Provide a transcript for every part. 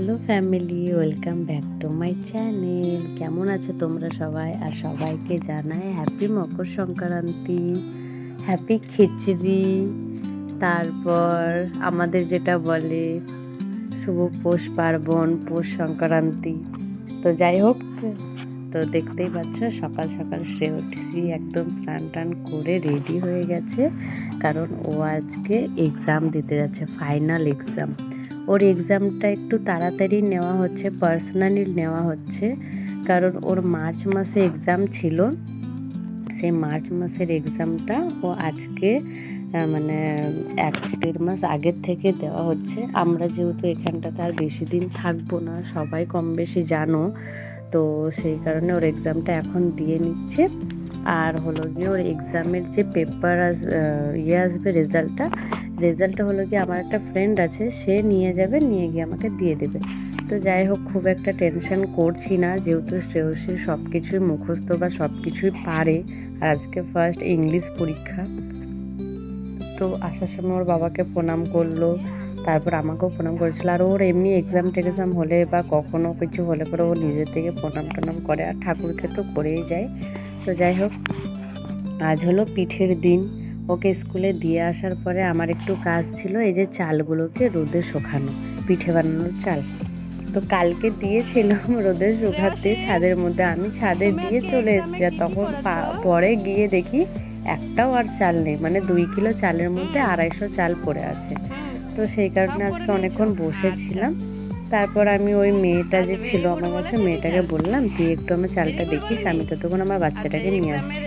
Hello family, welcome back to my channel. কেমন আছো তোমরা সবাই? আর সবাইকে জানাই হ্যাপি মকর সংক্রান্তি, হ্যাপি খিচড়ি, তারপর আমাদের যেটা বলে শুভ পৌষ পার্বণ, পৌষ সংক্রান্তি। তো যাই হোক, তো দেখতেই পাচ্ছ সকাল সকাল সে উঠেছি, একদম স্নান টান করে রেডি হয়ে গেছে। কারণ ও আজকে এক্সাম দিতে যাচ্ছে ফাইনাল এক্সাম ওর এক্সামটা একটু তাড়াতাড়ি নেওয়া হচ্ছে পার্সোনালি নেওয়া হচ্ছে। কারণ ওর মার্চ মাসে এক্সাম ছিল। সেই মার্চ মাসের এক্সামটা ও আজকে মানে এক দেড় মাস আগের থেকে দেওয়া হচ্ছে। আমরা যেহেতু এখানটাতে আর বেশি দিন থাকব না সবাই কম বেশি জানো। তো সেই কারণে ওর এক্সামটা এখন দিয়ে নিচ্ছে। আর হলো গিয়ে ওর এক্সামের যে পেপার আস ইয়ে আসবে রেজাল্টটা রেজাল্টটা হলো কি আমার একটা ফ্রেন্ড আছে, সে নিয়ে যাবে, নিয়ে গিয়ে আমাকে দিয়ে দেবে। তো যাই হোক, খুব একটা টেনশন করছি না, যেহেতু শ্রেয়সী সব কিছুই মুখস্থ বা সব কিছুই পারে। আর আজকে ফার্স্ট ইংলিশ পরীক্ষা। তো আসার সময় ওর বাবাকে প্রণাম করল, তারপর আমাকেও প্রণাম করেছিল। আর ওর এমনি এক্সাম টেক্সাম হলে বা কখনো কিছু হলে পরে ও নিজের থেকে প্রণাম টনাম করে। আর ঠাকুরকে তো করেই যায়। তো যাই হোক, আজ হলো পিঠের দিন। ওকে স্কুলে দিয়ে আসার পরে আমার একটু কাজ ছিল, এই যে চালগুলোকে রোদে শুকানো, পিঠে বানানোর চাল। তো কালকে দিয়েছিলাম রোদে শুকাতে, ছাদের মধ্যে আমি ছাদে দিয়ে চলে এসেছি, আর তখন পরে গিয়ে দেখি একটাও আর চাল নেই মানে দুই কিলো চালের মধ্যে আড়াইশো চাল পড়ে আছে। তো সেই কারণে আজকে অনেকক্ষণ বসেছিলাম। তারপর আমি ওই মেয়েটা যে ছিল আমার কাছে মেয়েটাকে বললাম তুই একটু আমার চালটা দেখিস আমি তো তখন আমার বাচ্চাটাকে নিয়ে আসছি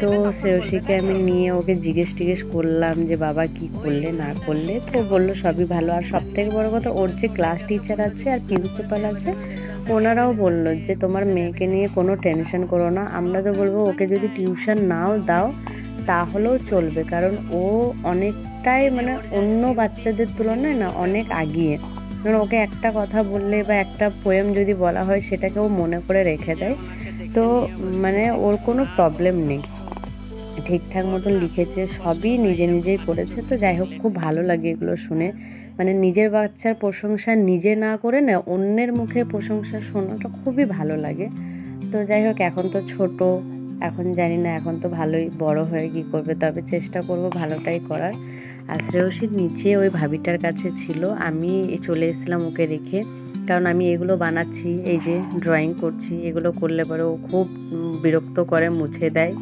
তো শ্রেয়সীকে আমি নিয়ে ওকে জিজ্ঞেস টিজ্ঞেস করলাম যে বাবা কি করলে না করলে? তো বলল সবই ভালো। আর সব থেকে বড় কথা ওর যে ক্লাস টিচার আছে আর প্রিন্সিপাল আছে ওনারাও বলল যে তোমার মেয়েকে নিয়ে কোনো টেনশন করো না। আমরা তো বলব ওকে যদি টিউশন নাও দাও তাহলেও চলবে। কারণ ও অনেকটাই মানে অন্য বাচ্চাদের তুলনায় না অনেক আগিয়ে। কারণ ওকে একটা কথা বললে বা একটা পোয়েম যদি বলা হয়, সেটাকে ও মনে করে রেখে দেয়। তো মানে ওর কোনো প্রবলেম নেই। ঠিকঠাক মতন লিখেছে, সবই নিজে নিজেই করেছে। তো যাই হোক, খুব ভালো লাগে এগুলো শুনে। মানে নিজের বাচ্চার প্রশংসা নিজে না করে না, অন্যের মুখে প্রশংসা শোনাটা খুবই ভালো লাগে। তো যাই হোক, এখন তো ছোট। এখন জানি না, এখন তো ভালোই বড় হয়ে কি করবে, তবে চেষ্টা করব ভালোটাই করার। আর শ্রেয়সীর নিচে ওই ভাবিটার কাছে ছিল। আমি চলে এসেছিলাম ওকে রেখে। কারণ আমি এগুলো বানাচ্ছি, এই যে ড্রয়িং করছি, এগুলো করলে পরে ও খুব বিরক্ত করে, মুছে দেয়।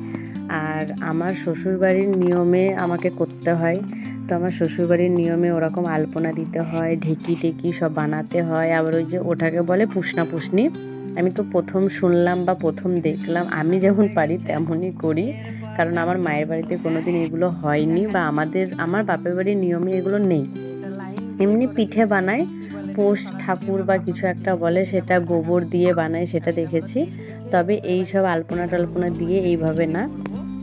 আর আমার শ্বশুরবাড়ির নিয়মে আমাকে করতে হয়। তো আমার শ্বশুরবাড়ির নিয়মে ওরকম আলপনা দিতে হয়, ঢেকি টেকি সব বানাতে হয়। আবার ওই যে ওটাকে বলে পুষনা পুষনি আমি তো প্রথম শুনলাম বা প্রথম দেখলাম, আমি যেমন পারি তেমনই করি। কারণ আমার মায়ের বাড়িতে কোনো দিন এগুলো হয়নি বা আমাদের, আমার বাপের বাড়ির নিয়মে এগুলো নেই। এমনি পিঠে বানায়, পোষ ঠাকুর বা কিছু একটা বলে, সেটা গোবর দিয়ে বানায়, সেটা দেখেছি। তবে এই সব আলপনা টালপনা দিয়ে এইভাবে না।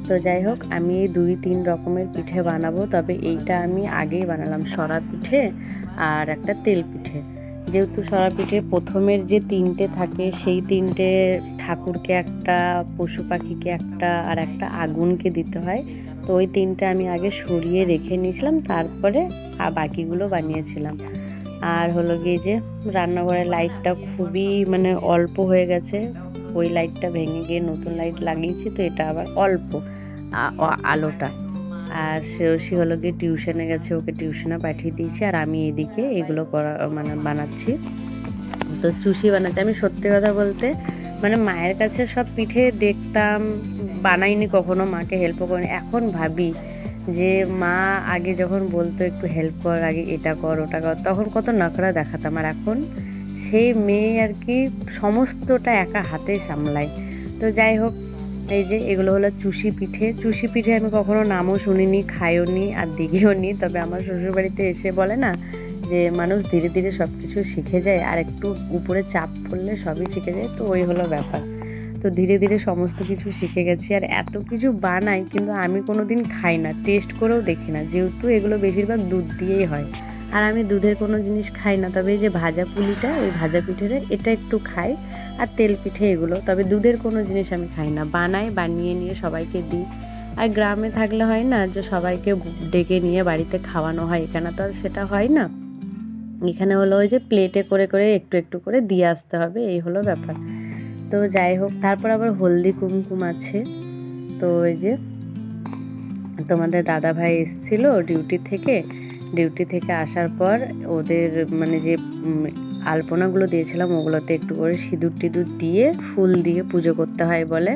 তো যাই হোক, আমি দুই তিন রকমের পিঠে বানাবো। তবে এইটা আমি আগেই বানালাম, সরা পিঠে আর একটা তেল পিঠে। যেহেতু সরা পিঠে প্রথমের যে তিনটে থাকে, সেই তিনটে ঠাকুরকে একটা, পশু পাখিকে একটা আর একটা আগুনকে দিতে হয়। তো ওই তিনটে আমি আগে সরিয়ে রেখে নিয়েছিলাম, তারপরে বাকিগুলো বানিয়েছিলাম। আর হলো গিয়ে যে রান্নাঘরের লাইটটা খুবই মানে অল্প হয়ে গেছে, ওই লাইটটা ভেঙে গিয়ে নতুন লাইট লাগিয়েছি, তো এটা আবার অল্প আলোটা। আর হলো গিয়ে টিউশনে গেছে, ওকে টিউশনে পাঠিয়ে দিয়েছি আর আমি এদিকে এগুলো করা মানে বানাচ্ছি। তো চুষি বানাচ্ছি। আমি সত্যি কথা বলতে মানে মায়ের কাছে সব পিঠে দেখতাম, বানাইনি কখনো, মাকে হেল্পও করিনি। এখন ভাবি যে মা আগে যখন বলতো একটু হেল্প কর, আগে এটা কর, ওটা কর, তখন কত নকরা দেখাতাম। আর এখন সেই মেয়ে আর কি সমস্তটা একা হাতে সামলায়। তো যাই হোক এই যে এগুলো হলো চুষি পিঠে। চুষি পিঠে আমি কখনো নামও শুনিনি খাইও নি আর দিঘিও নি তবে আমার শ্বশুরবাড়িতে এসে বলে না যে, মানুষ ধীরে ধীরে সব কিছু শিখে যায় আর একটু উপরে চাপ পড়লে সবই শিখে যায়। তো ওই হলো ব্যাপার। তো ধীরে ধীরে সমস্ত কিছু শিখে গেছি আর এত কিছু বানাই কিন্তু আমি কোনো দিন খাই না, টেস্ট করেও দেখি না। যেহেতু এগুলো বেশিরভাগ দুধ দিয়েই হয়। আর আমি দুধের কোনো জিনিস খাই না, তবে এই যে ভাজা পুলিটা, ওই ভাজা পিঠেটা এটা একটু খাই। আর তেল পিঠে এগুলো। তবে দুধের কোনো জিনিস আমি খাই না। বানাই, বানিয়ে নিয়ে সবাইকে দিই। আর গ্রামে থাকলে হয় না যে সবাইকে ডেকে নিয়ে বাড়িতে খাওয়ানো হয়। এখানে তো আর সেটা হয় না। এখানে হলো ওই যে প্লেটে করে করে, একটু একটু করে দিয়ে আসতে হবে। এই হলো ব্যাপার। তো যাই হোক, তারপর আবার হলদি কুমকুম আছে। তো ওই যে তোমাদের দাদা ভাই এসেছিল ডিউটি থেকে। ডিউটি থেকে আসার পর ওদের মানে যে আলপনাগুলো দিয়েছিলাম, ওগুলোতে একটু করে সিঁদুর টিঁদুর দিয়ে ফুল দিয়ে পুজো করতে হয় বলে।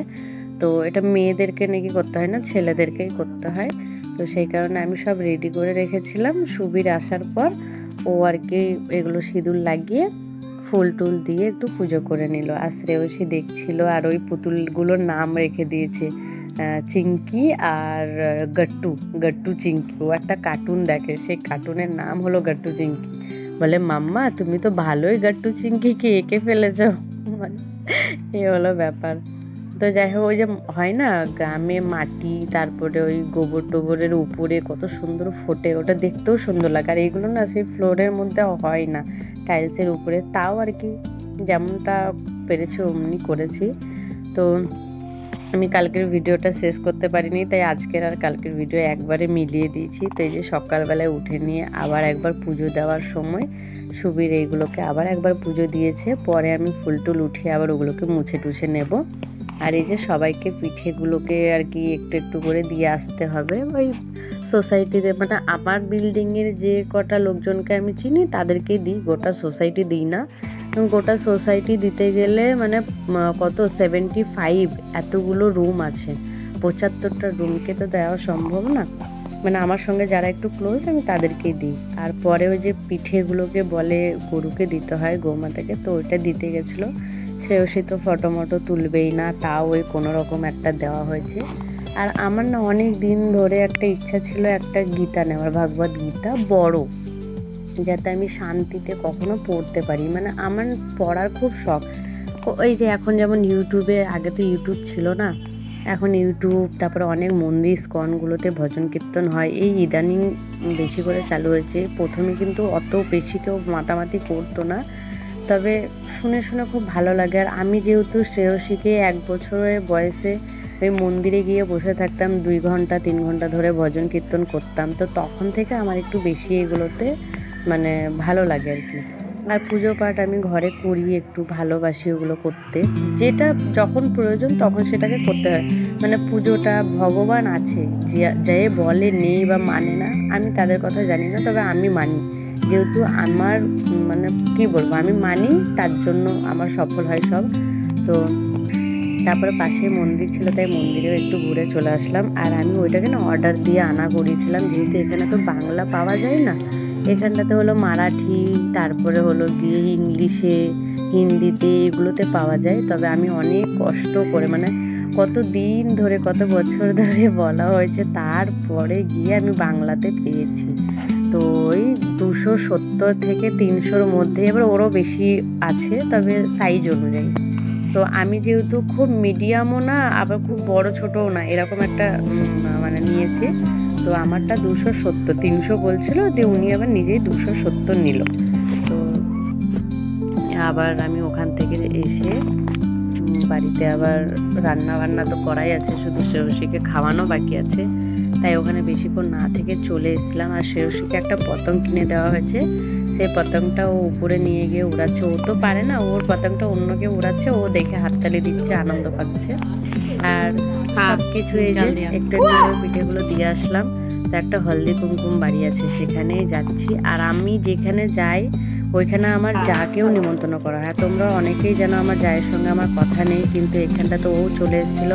তো এটা মেয়েদেরকে নাকি করতে হয় না, ছেলেদেরকেই করতে হয়। তো সেই কারণে আমি সব রেডি করে রেখেছিলাম। সুবীর আসার পর ও আর কি এগুলো সিঁদুর লাগিয়ে ফুল টুল দিয়ে একটু পুজো করে নিল। আর শ্রেয়সী দেখছিল আর ওই পুতুলগুলোর নাম রেখে দিয়েছে চিঙ্কি আর গট্টু। গট্টু চিঙ্কি ও একটা কার্টুন দেখে। সেই কার্টুনের নাম হলো গট্টু চিঙ্কি বলে, মাম্মা, তুমি তো ভালোই গট্টু চিঙ্কিকে এঁকে ফেলেছ। মানে এই হলো ব্যাপার। তো যাই হোক, ওই যে হয় না, গ্রামে মাটি, তারপরে ওই গোবর টোবরের উপরে কত সুন্দর ফোটে, ওটা দেখতেও সুন্দর লাগে। আর এগুলো না সেই ফ্লোরের মধ্যে হয় না, টাইলসের উপরে। তাও আর কি, যেমনটা পেরেছি, অমনি করেছি। তো আমি কালকের ভিডিওটা শেষ করতে পারিনি, তাই আজকের আর কালকের ভিডিও একবারে মিলিয়ে দিয়েছি। তো এই যে সকালবেলায় উঠে নিয়ে আবার একবার পুজো দেওয়ার সময় সুবীর এইগুলোকে আবার একবার পুজো দিয়েছে, পরে আমি ফুল টুল উঠিয়ে আবার ওগুলোকে মুছে টুছে নেব। আর এই যে সবাইকে পিঠেগুলোকে আর কি একটু একটু করে দিয়ে আসতে হবে, ওই সোসাইটিতে মানে আমার বিল্ডিংয়ের যে কটা লোকজনকে আমি চিনি, তাদেরকেই দিই, গোটা সোসাইটি দিই না। এবং গোটা সোসাইটি দিতে গেলে মানে কত? সেভেন্টি ফাইভ এতগুলো রুম আছে। পঁচাত্তরটা রুমকে তো দেওয়া সম্ভব না। মানে আমার সঙ্গে যারা একটু ক্লোজ আমি তাদেরকেই দিই। আর পরে ওই যে পিঠেগুলোকে বলে গরুকে দিতে হয়, গোমাতাকে, তো ওইটা দিতে গেছিল। সেও সে তো ফটো মটো তুলবেই না, তাও ওই কোনো রকম একটা দেওয়া হয়েছে। আর আমার না অনেক দিন ধরে একটা ইচ্ছা ছিল একটা গীতা নেওয়ার, ভাগবত গীতা, বড়। যাতে আমি শান্তিতে কখনো পড়তে পারি। মানে আমার পড়ার খুব শখ। ওই যে এখন যেমন ইউটিউবে, আগে তো ইউটিউব ছিল না। এখন ইউটিউব, তারপরে অনেক মন্দির, স্কনগুলোতে ভজন কীর্তন হয়। এই ইদানিং বেশি করে চালু হয়েছে। প্রথমে কিন্তু অত বেশি কেউ মাতামাতি করতো না। তবে শুনে শুনে খুব ভালো লাগে। আর আমি যেহেতু শ্রেয়সীকে এক বছরের বয়সে ওই মন্দিরে গিয়ে বসে থাকতাম, দুই ঘণ্টা, তিন ঘণ্টা ধরে ভজন কীর্তন করতাম, তো তখন থেকে আমার একটু বেশি এগুলোতে মানে ভালো লাগে আর কি। আর পুজো পাঠ আমি ঘরে করি একটু ভালোবাসি ওগুলো করতে। যেটা যখন প্রয়োজন তখন সেটাকে করতে হয়। মানে পুজোটা ভগবান আছে, যে বলে নেই বা মানে না, আমি তাদের কথা জানি না, তবে আমি মানি। যেহেতু আমার মানে কি বলব, আমি মানি, তার জন্য আমার সফল হয় সব। তো তারপরে পাশে মন্দির ছিল, তাই মন্দিরেও একটু ঘুরে চলে আসলাম। আর আমি ওইটাকে না অর্ডার দিয়ে আনা করিয়েছিলাম যেহেতু এখানে তো বাংলা পাওয়া যায় না। এখানটাতে হলো মারাঠি, তারপরে হলো গিয়ে ইংলিশে, হিন্দিতে এগুলোতে পাওয়া যায়। তবে আমি অনেক কষ্ট করে মানে কত দিন ধরে, কত বছর ধরে বলা হয়েছে, তারপরে গিয়ে আমি বাংলাতে পেয়েছি। তো ওই দুশো সত্তর থেকে তিনশোর মধ্যে এবার ওরও বেশি আছে, তবে সাইজ অনুযায়ী। তো আমি যেহেতু খুব মিডিয়ামও না, আবার খুব বড়, ছোটও না, এরকম একটা মানে নিয়েছি। তো আমারটা দুশো সত্তর, তিনশো বলছিল দিয়ে উনি আবার নিজেই দুশো সত্তর নিল। তো আবার আমি ওখান থেকে এসে বাড়িতে আবার রান্না বান্না তো করাই আছে, শুধু শ্রেয়সীকে খাওয়ানো বাকি আছে। তাই ওখানে বেশিক্ষণ না থেকে চলে এসেছিলাম আর শ্রেয়সীকে একটা পতঙ্গ কিনে দেওয়া হয়েছে। সেই পতঙ্গটা ও উপরে নিয়ে গিয়ে উড়াচ্ছে। ও তো পারে না, ওর পতঙ্গটা অন্যকে উড়াচ্ছে, ও দেখে হাততালি দিচ্ছে, আনন্দ পাচ্ছে। আর সব কিছু একটু পিঠেগুলো দিয়ে আসলাম। তো একটা হলদি কুমকুম বাড়ি আছে সেখানেই যাচ্ছি। আর আমি যেখানে যাই ওইখানে আমার যাকেও নিমন্ত্রণ করা হয়। তোমরা অনেকেই জানো আমার জায়ের সঙ্গে আমার কথা নেই কিন্তু এখানটা তো ও চলে এসেছিল।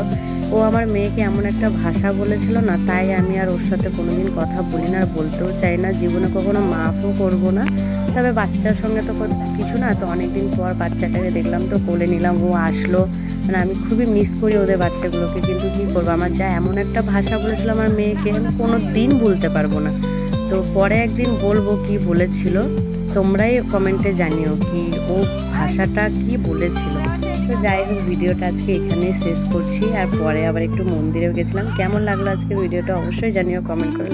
ও আমার মেয়েকে এমন একটা ভাষা বলেছিল না তাই আমি আর ওর সাথে কোনোদিন কথা বলি না আর বলতেও চাই না। জীবনে কখনো মাফও করব না। তবে বাচ্চার সঙ্গে তো কিছু না তো অনেকদিন পর বাচ্চাটাকে দেখলাম তো কোলে নিলাম ও আসলো। মানে আমি খুবই মিস করি ওদের বাচ্চাগুলোকে, কিন্তু কী করব? আমার যা এমন একটা ভাষা বলেছিল আমার মেয়েকে, আমি কোনো দিন ভুলতে পারব না। তো পরে একদিন বলব কি বলেছিল, তোমরাই কমেন্টে জানিও কি ও ভাষাটা কি বলেছিল। তো যাই হোক, ভিডিওটা আজকে এখানেই শেষ করছি, আর পরে আবার একটু মন্দিরেও গেছিলাম। কেমন লাগল আজকে ভিডিওটা অবশ্যই জানিও কমেন্ট করে